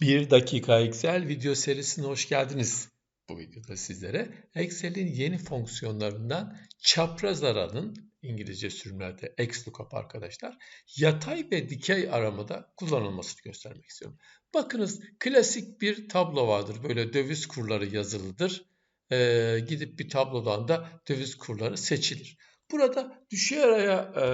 1 dakika Excel video serisine hoş geldiniz. Bu videoda sizlere Excel'in yeni fonksiyonlarından çapraz aranın İngilizce sürümlerde XLOOKUP arkadaşlar yatay ve dikey aramada kullanılmasını göstermek istiyorum. Bakınız klasik bir tablo vardır. Böyle döviz kurları yazılıdır. Ee, gidip bir tablodan da döviz kurları seçilir. Burada düşey araya e,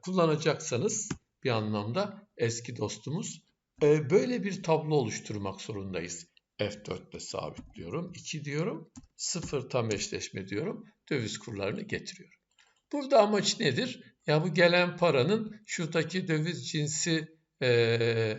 kullanacaksanız bir anlamda eski dostumuz e, böyle bir tablo oluşturmak zorundayız. F4 ile sabitliyorum. 2 diyorum. 0 tam eşleşme diyorum. Döviz kurlarını getiriyorum. Burada amaç nedir? Ya bu gelen paranın şuradaki döviz cinsi e,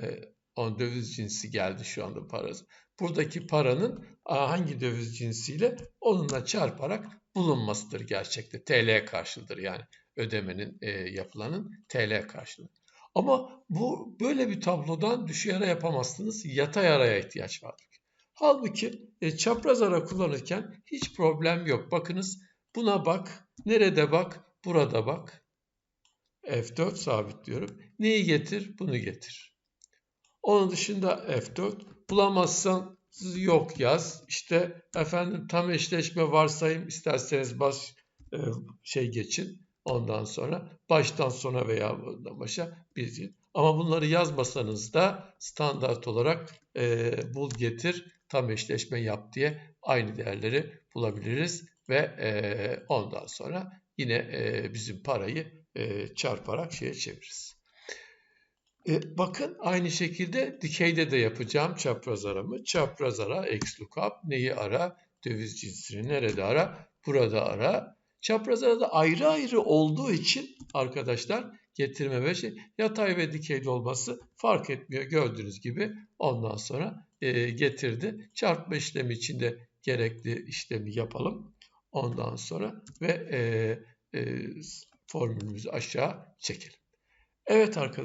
on döviz cinsi geldi şu anda parası. Buradaki paranın hangi döviz cinsiyle onunla çarparak bulunmasıdır gerçekte. TL karşılıdır yani ödemenin e, yapılanın TL karşılığı. Ama bu böyle bir tablodan düşey yapamazsınız. Yatay araya ihtiyaç vardır. Halbuki e, çapraz ara kullanırken hiç problem yok. Bakınız buna bak. Nerede bak? Burada bak. F4 sabitliyorum. Neyi getir? Bunu getir. Onun dışında F4. Bulamazsan yok yaz. İşte efendim tam eşleşme varsayım isterseniz bas e, şey geçin. Ondan sonra baştan sona veya başa bildirin. Ama bunları yazmasanız da standart olarak e, bul getir tam eşleşme yap diye aynı değerleri bulabiliriz ve e, ondan sonra yine e, bizim parayı e, çarparak şeye çeviririz. E, bakın aynı şekilde dikeyde de yapacağım çapraz aramı. Çapraz ara, x lookup, neyi ara? Döviz cinsini nerede ara? Burada ara. Çapraz arada ayrı ayrı olduğu için arkadaşlar getirme ve şey, yatay ve dikeyli olması fark etmiyor. Gördüğünüz gibi ondan sonra e, getirdi. Çarpma işlemi için de gerekli işlemi yapalım. Ondan sonra ve e, e, formülümüzü aşağı çekelim. Evet arkadaşlar.